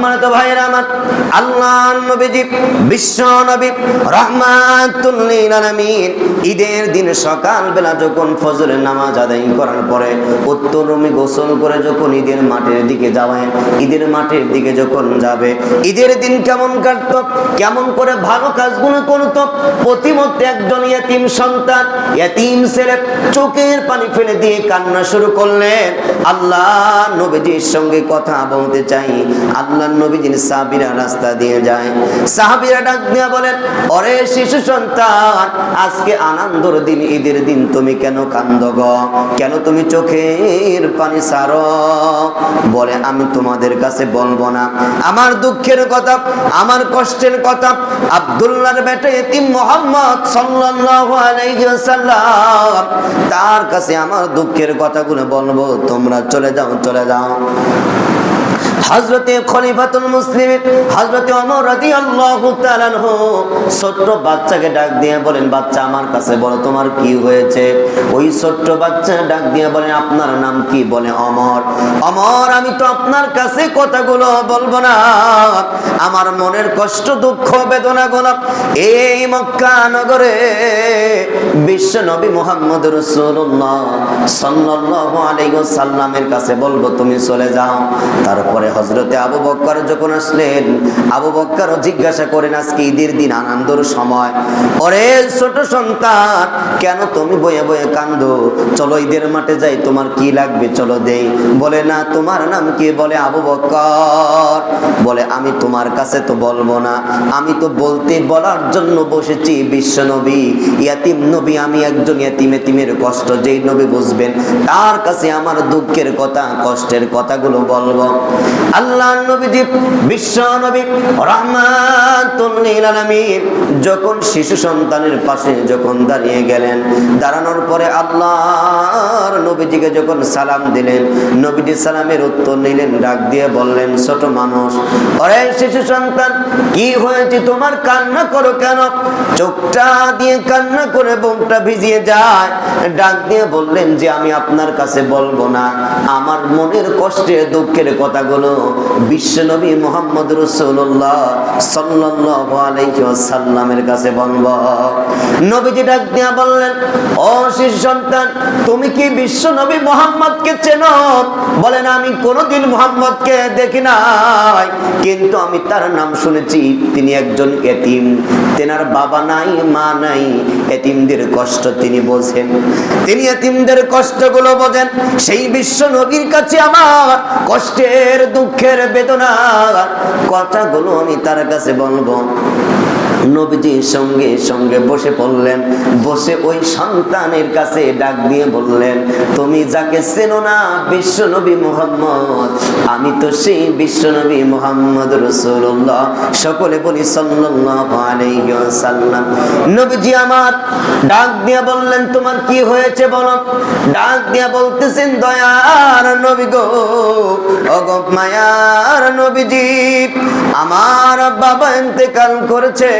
সম্মানিত ভাইয়েরা আমার আল্লাহ নবীজি, বিশ্ব নবী, রহমাতুল্লিল ঈদের দিন সকালবেলা যখন ফজরের নামাজ আদায় করার পরে উত্তর রুমে গোসল করে যখন ঈদের মাঠের দিকে যাবে ঈদের মাঠের দিকে যখন যাবে, ঈদের দিন কেমন কাটতো, কেমন করে ভালো কাজগুলো করতো, প্রতিমধ্যে একজন ইয়াতিম সন্তান, ইয়াতিম ছেলে চোখের পানি ফেলে দিয়ে কান্না শুরু করলেন। আল্লাহ নবীজির সঙ্গে কথা বলতে চাই। আল্লাহ নবীজির সাহাবীরা রাস্তা দিয়ে যায়, সাহাবীরা ডাক দিয়া বলেন, ওরে শিশু সন্তান, আজকে আনন্দর দিন, ঈদের দিন, তুমি কেন কান্দ গো? কেন তুমি চোখের পানি সারো? বলে, আমি তোমাদের কাছে বলব না। আমার দুঃখের কথা, আমার কষ্টের কথা, আব্দুল্লাহর বেটা এতিম মোহাম্মদ সাল্লাল্লাহু আলাইহি ওয়াসাল্লাম, তার কাছে আমার দুঃখের কথাগুলো বলব। তোমরা চলে যাও চলে যাও। হযরতে খলিফাতুল মুসলিম হজরতে অমর রাজি আল্লাহ ছোট্ট বাচ্চাকে ডাক দিয়ে বলেন, বাচ্চা আমার কাছে বলো, তোমার কি হয়েছে? ওই ছোট্ট বাচ্চা ডাক দিয়ে বলেন, আপনার নাম কি? বলে, অমর। অমর, আমি তো আপনার কাছে কথাগুলো বলব না। আমার মনের কষ্ট, দুঃখ বেদনা গুলো এই মক্কা নগরে বিশ্ব নবী মোহাম্মদ রসুল্লাহ সাল্লাল্লাহু আলাইহি ওয়াসাল্লামের কাছে বলব, তুমি চলে যাও। তারপরে হজরতে আবু বক্কর যখন আসলেন, আবু বক্করও জিজ্ঞাসা করেন, আজকে ঈদের দিন আনন্দর সময়। ওরে ছোট সন্তান, কেন তুমি বয়ে বয়ে কান্দো চলো ঈদের মাঠে যাই, তোমার কি লাগবে? চলো দেই। বলে, না, তোমার নাম কি? বলে, আবু বক্কর বলে, আমি তোমার কাছে তো বলব না। আমি তো বলতে বলার জন্য বসেছি বিশ্ব নবী। ইয়াতিম নবী, আমি একজন ইয়াতিম, এতিমের কষ্ট যেই নবী বুঝবেন, তার কাছে আমার দুঃখের কথা, কষ্টের কথাগুলো বলব। আল্লাহ নবীজি, বিশ্ব নবী আলামিন, যখন শিশু সন্তানের পাশে যখন দাঁড়িয়ে গেলেন, দাঁড়ানোর পরে আল্লাহর নবীজিকে যখন সালাম দিলেন, নবীজি সালামের উত্তর নিলেন, ডাক দিয়ে বললেন, ছোট মানুষ ওরে শিশু সন্তান, কি হয়েছে তোমার? কান্না করো কেন? চোখটা দিয়ে কান্না করে বুকটা ভিজিয়ে যায়। ডাক দিয়ে বললেন যে, আমি আপনার কাছে বলব না। আমার মনের কষ্টের দুঃখের কথাগুলো বিশ্বনবী মোহাম্মদ রসুল্লাহ সাল্লাল্লাহু আলাইহি ওয়াসাল্লামের কাছে বলব। নবীজি ডাক দিয়া বললেন, ও শিশু সন্তান, তুমি কি বিশ্ব নবী মোহাম্মদকে চেনো? বলেন, আমি কোনোদিন মোহাম্মদকে দেখি নাই। কিন্তু আমি তার নাম শুনেছি, তিনি একজন এতিম। তেনার বাবা নাই, মা নাই, এতিমদের কষ্ট তিনি বোঝেন। তিনি এতিমদের কষ্টগুলো বোঝেন। সেই বিশ্ব নবীর কাছে আমার কষ্টের, দুঃখের বেদনা, কথাগুলো আমি তার কাছে বলব। নবীজির সঙ্গে সঙ্গে বসে পড়লেন। বসে ওই সন্তানের কাছে ডাক দিয়ে বললেন, তুমি যাকে চেনো না বিশ্ব নবী মোহাম্মদ? আমি তো সেই বিশ্ব নবী মোহাম্মদ রসুল্লাহ সকলে বলি ওয়াসাল্লাম। নবীজি আমার ডাক দিয়ে বললেন, তোমার কি হয়েছে বলো? ডাক দিয়ে বলতেছেন, দয়ার নবী গো, ওগো মায়ার নবীজি, আমার বাবা ইন্তেকাল করেছে।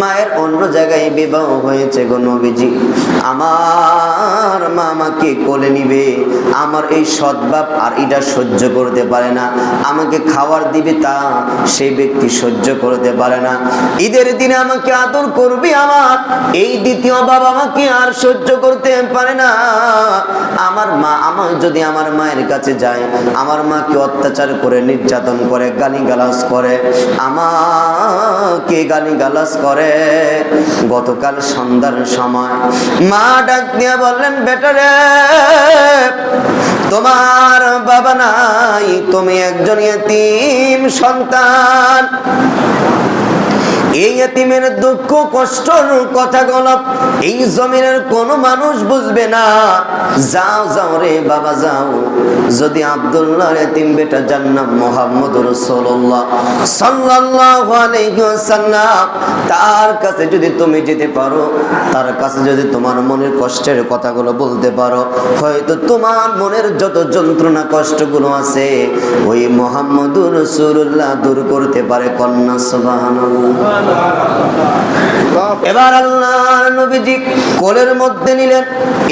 মায়ের অন্য জায়গায় বিবাহ হয়েছে গো নবীজি। আমার মা আমাকে কোলে নিবে, আমার এই সদ্ভাব আর এটা সহ্য করতে পারে না। আমাকে খাবার দিবে তা সেই ব্যক্তি সহ্য করতে পারে না। ঈদের দিনে আমাকে আদর করবে আমার, এই দ্বিতীয় বাবা আমাকে আর সহ্য করতে পারে না। আমার মা আমার যদি আমার মায়ের কাছে যায়, আমার মাকে অত্যাচার করে, নির্যাতন করে গালি গালাজ করে, আমাকে গালি গালাজ করে গতকাল সন্ধ্যার সময় মা ডাক দিয়ে বললেন, বেটারে, তোমার বাবা নাই, তুমি একজন এতিম সন্তান। এই এতিমের দুঃখ, কষ্টর কথা গলপ এই জমিনের কোন মানুষ বুঝবে না। যাও যাও রে বাবা, যাও। যদি আব্দুল্লাহর এতিম বেটা জান্নাম মোহাম্মদ রাসূলুল্লাহ সাল্লাল্লাহু আলাইহি ওয়াসাল্লাম, তার কাছে যদি তুমি যেতে পারো, তার কাছে যদি তোমার মনের কষ্টের কথাগুলো বলতে পারো, হয়তো তোমার মনের যত যন্ত্রণা, কষ্টগুলো আছে, ওই মোহাম্মদুর রাসূলুল্লাহ দূর করতে পারে কন্যা, সুবহানাল্লাহ। এবার আল্লাহ নবীজি কোলের মধ্যে নিলেন।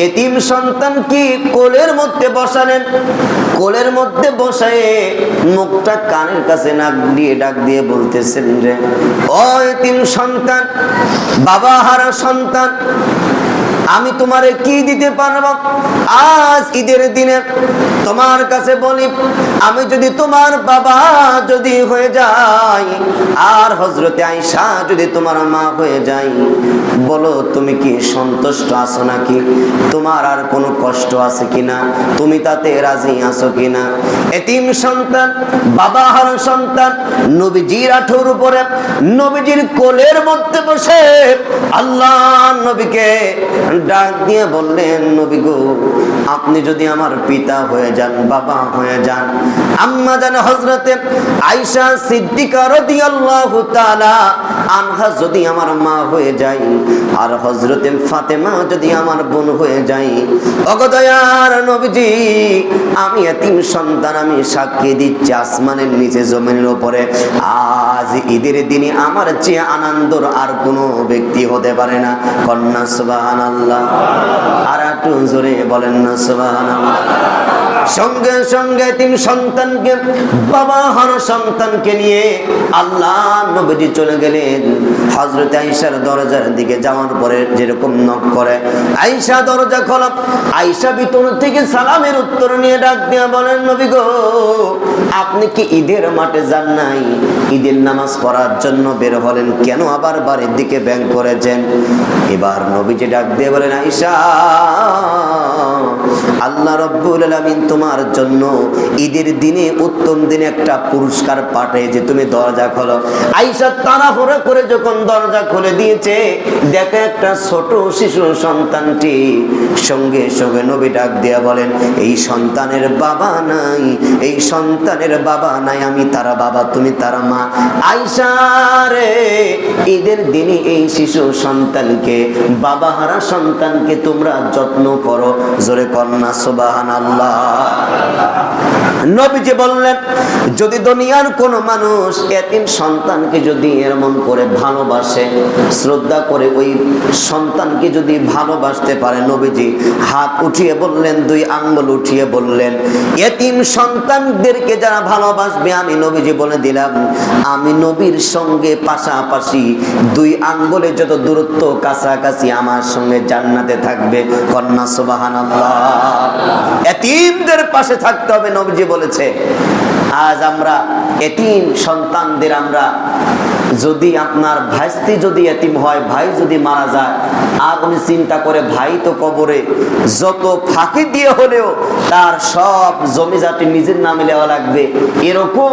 এতিম সন্তান কি কোলের মধ্যে বসালেন? কোলের মধ্যে বসায়ে মুখটা কানের কাছে নাক দিয়ে ডাক দিয়ে বলতেছেন রে, অ এতিম সন্তান, বাবা হারা সন্তান আমি তোমারে কি দিতে পারব? আজ ঈদের দিনে তোমার কাছে বলি, আমি যদি তোমার বাবা যদি হয়ে যাই, আর হজরতে আইসা যদি তোমার মা হয়ে যাই, বলো তুমি কি সন্তুষ্ট আছো নাকি? তোমার আর কোনো কষ্ট আছে কিনা? তুমি তাতে রাজি আছো কিনা? এতিম সন্তান বাবা হার সন্তান, নবীজির আঠুর উপরে, নবীজির কোলের মধ্যে বসে আল্লাহ নবীকে ডাক দিয়ে বললেন, নবী গো, আপনি যদি আমার পিতা হয়ে যান, বাবা হয়ে যান, আম্মা জান হজরতে আইসা সিদ্দিকা রাদিয়াল্লাহু তাআলা আনহা যদি আমার মা হয়ে যায় আর হজরতে ফাতেমা যদি আমার বোন হয়ে যায় অগদয়ার নবীজি, আমি এতিম সন্তান, আমি সাক্ষী দিচ্ছি আসমানের নিচে জমিনের উপরে। আজ ঈদের দিনে আমার চেয়ে আনন্দর আর কোনো ব্যক্তি হতে পারে না। কন্যা সুবাহান আল্লাহ আর একটু জোরে বলেন না সুবাহান সঙ্গে সঙ্গে তিন সন্তানকে, বাবা হর সন্তানকে নিয়ে আল্লাহ নবীজি চলে গেলেন। হজরত আইসার দরজার দিকে যাওয়ার পরে যেরকম নক করে আইসা দরজা খোলা আইসা ভিতর থেকে সালামের উত্তর নিয়ে ডাক দিয়া বলেন, নবী গো, আপনি কি ঈদের মাঠে যান নাই? ঈদের নামাজ পড়ার জন্য বের হলেন কেন? আবার বাড়ির দিকে ব্যাং করেছেন। এবার নবীজি ডাক দিয়ে বলেন আইসা আল্লাহ রব্বুল আলামিন তোমার জন্য ঈদের দিনে উত্তম দিনে একটা পুরস্কার পাঠায় যে তুমি দরজা খোলো। আইসা তাড়াহুড়ো করে যখন দরজা খুলে দিয়েছে, দেখে একটা ছোট শিশু সন্তানটি সঙ্গে সঙ্গে নবী ডাক দিয়া বলেন, এই সন্তানের বাবা নাই, এই সন্তানের বাবা নাই, আমি তারা বাবা, তুমি তারা মা। আইসা রে, ঈদের দিনে এই শিশু সন্তানকে, বাবা হারা সন্তানকে তোমরা যত্ন করো। জোরে কন্যা আল্লাহ নবীজি যদি দুনিয়ার মানুষ এতিম সন্তানকে যদি এমন করে ভালোবাসে, শ্রদ্ধা করে ওই সন্তানকে যদি ভালোবাসতে পারে, নবীজি হাত উঠিয়ে বললেন, দুই আঙ্গুল উঠিয়ে বললেন, এতিম সন্তানদেরকে যারা ভালোবাসবে, আমি নবীজি বলে দিলাম, আমি নবীর সঙ্গে পাশাপাশি দুই আঙ্গুলে যত দূরত্ব কাছাকাছি আমার সঙ্গে জান্নাতে থাকবে কন্যা সুবাহান এতিমদের পাশে থাকতে হবে নবীজি বলেছে। আজ আমরা এতিম সন্তানদের আমরা যদি আপনার ভাইস্তি যদি এতিম হয় ভাই যদি মারা যায় আর উনি চিন্তা করে ভাই তো কবরে যত ফাঁকি দিয়ে হলেও তার সব জমি জাতি নিজের নামে নেওয়া লাগবে। এরকম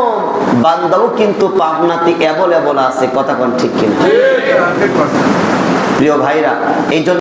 বান্দাও কিন্তু পাবনাতে এবল এবল আছে কথা কোন ঠিক কিনা? প্রিয় ভাইরা এই জন্য